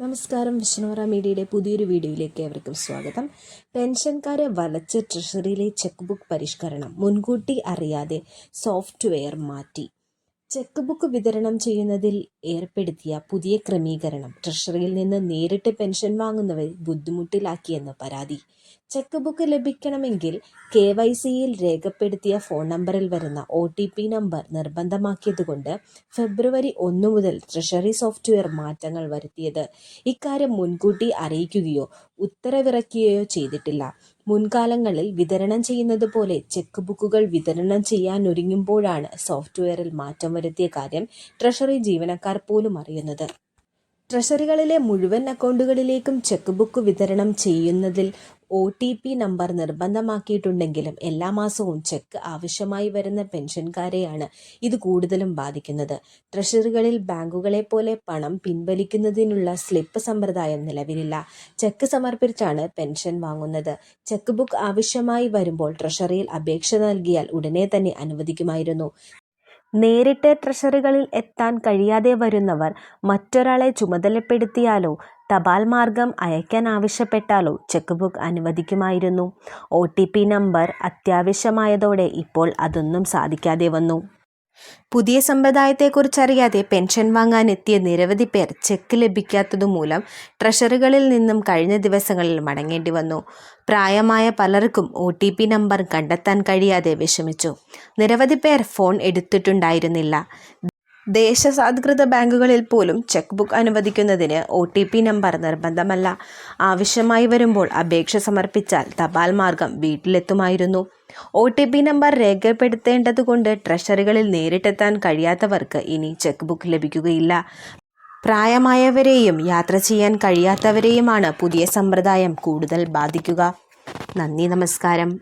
നമസ്കാരം. വിഷ്ണുവറ മീഡിയയുടെ പുതിയൊരു വീഡിയോയിലേക്ക് ഏവർക്കും സ്വാഗതം. പെൻഷൻകാരെ വലച്ച് ട്രഷറിയിലെ ചെക്ക് ബുക്ക് പരിഷ്കരണം മുൻകൂട്ടി അറിയാതെ സോഫ്റ്റ്വെയർ മാറ്റി. ചെക്ക് ബുക്ക് വിതരണം ചെയ്യുന്നതിൽ ഏർപ്പെടുത്തിയ പുതിയ ക്രമീകരണം ട്രഷറിയിൽ നിന്ന് നേരിട്ട് പെൻഷൻ വാങ്ങുന്നവരെ ബുദ്ധിമുട്ടിലാക്കിയെന്ന് പരാതി. ചെക്ക് ബുക്ക് ലഭിക്കണമെങ്കിൽ കെ വൈ സിയിൽ രേഖപ്പെടുത്തിയ ഫോൺ നമ്പറിൽ വരുന്ന ഒ ടി പി നമ്പർ നിർബന്ധമാക്കിയതുകൊണ്ട് ഫെബ്രുവരി ഒന്ന് മുതൽ ട്രഷറി സോഫ്റ്റ്വെയർ മാറ്റങ്ങൾ വരുത്തിയത്. ഇക്കാര്യം മുൻകൂട്ടി അറിയിക്കുകയോ ഉത്തരവിറക്കുകയോ ചെയ്തിട്ടില്ല. മുൻകാലങ്ങളിൽ വിതരണം ചെയ്യുന്നത് പോലെ ചെക്ക് ബുക്കുകൾ വിതരണം ചെയ്യാനൊരുങ്ങുമ്പോഴാണ് സോഫ്റ്റ്വെയറിൽ മാറ്റം വരുത്തിയ കാര്യം ട്രഷറി ജീവനക്കാർ പോലും അറിയുന്നത്. ട്രഷറികളിലെ മുഴുവൻ അക്കൗണ്ടുകളിലേക്കും ചെക്ക് ബുക്ക് വിതരണം ചെയ്യുന്നതിൽ ഒ ടി പി നമ്പർ നിർബന്ധമാക്കിയിട്ടുണ്ടെങ്കിലും എല്ലാ മാസവും ചെക്ക് ആവശ്യമായി വരുന്ന പെൻഷൻകാരെയാണ് ഇത് കൂടുതലും ബാധിക്കുന്നത്. ട്രഷറികളിൽ ബാങ്കുകളെ പോലെ പണം പിൻവലിക്കുന്നതിനുള്ള സ്ലിപ്പ് സമ്പ്രദായം നിലവിലില്ല. ചെക്ക് സമർപ്പിച്ചാണ് പെൻഷൻ വാങ്ങുന്നത്. ചെക്ക് ബുക്ക് ആവശ്യമായി വരുമ്പോൾ ട്രഷറിയിൽ അപേക്ഷ നൽകിയാൽ ഉടനെ തന്നെ അനുവദിക്കുമായിരുന്നു. നേരിട്ട് ട്രഷറികളിൽ എത്താൻ കഴിയാതെ വരുന്നവർ മറ്റൊരാളെ ചുമതലപ്പെടുത്തിയാലോ തപാൽ മാർഗം അയക്കാൻ ആവശ്യപ്പെട്ടാലോ ചെക്ക് ബുക്ക് അനുവദിക്കുമായിരുന്നു. ഒ ടി പി നമ്പർ അത്യാവശ്യമായതോടെ ഇപ്പോൾ അതൊന്നും സാധിക്കാതെ വന്നു. പുതിയ സമ്പ്രദായത്തെക്കുറിച്ചറിയാതെ പെൻഷൻ വാങ്ങാനെത്തിയ നിരവധി പേർ ചെക്ക് ലഭിക്കാത്തതുമൂലം ട്രഷറികളിൽ നിന്നും കഴിഞ്ഞ ദിവസങ്ങളിൽ മടങ്ങേണ്ടി വന്നു. പ്രായമായ പലർക്കും ഒ ടി പി നമ്പർ കണ്ടെത്താൻ കഴിയാതെ വിഷമിച്ചു. നിരവധി പേർ ഫോൺ എടുത്തിട്ടുണ്ടായിരുന്നില്ല. ദേശസാത്കൃത ബാങ്കുകളിൽ പോലും ചെക്ക് ബുക്ക് അനുവദിക്കുന്നതിന് ഒ ടി പി നമ്പർ നിർബന്ധമല്ല. ആവശ്യമായി വരുമ്പോൾ അപേക്ഷ സമർപ്പിച്ചാൽ തപാൽ മാർഗം വീട്ടിലെത്തുമായിരുന്നു. ഒ ടി പി നമ്പർ രേഖപ്പെടുത്തേണ്ടതുകൊണ്ട് ട്രഷറികളിൽ നേരിട്ടെത്താൻ കഴിയാത്തവർക്ക് ഇനി ചെക്ക് ബുക്ക് ലഭിക്കുകയില്ല. പ്രായമായവരെയും യാത്ര ചെയ്യാൻ കഴിയാത്തവരെയുമാണ് പുതിയ സമ്പ്രദായം കൂടുതൽ ബാധിക്കുക. നന്ദി നമസ്കാരം.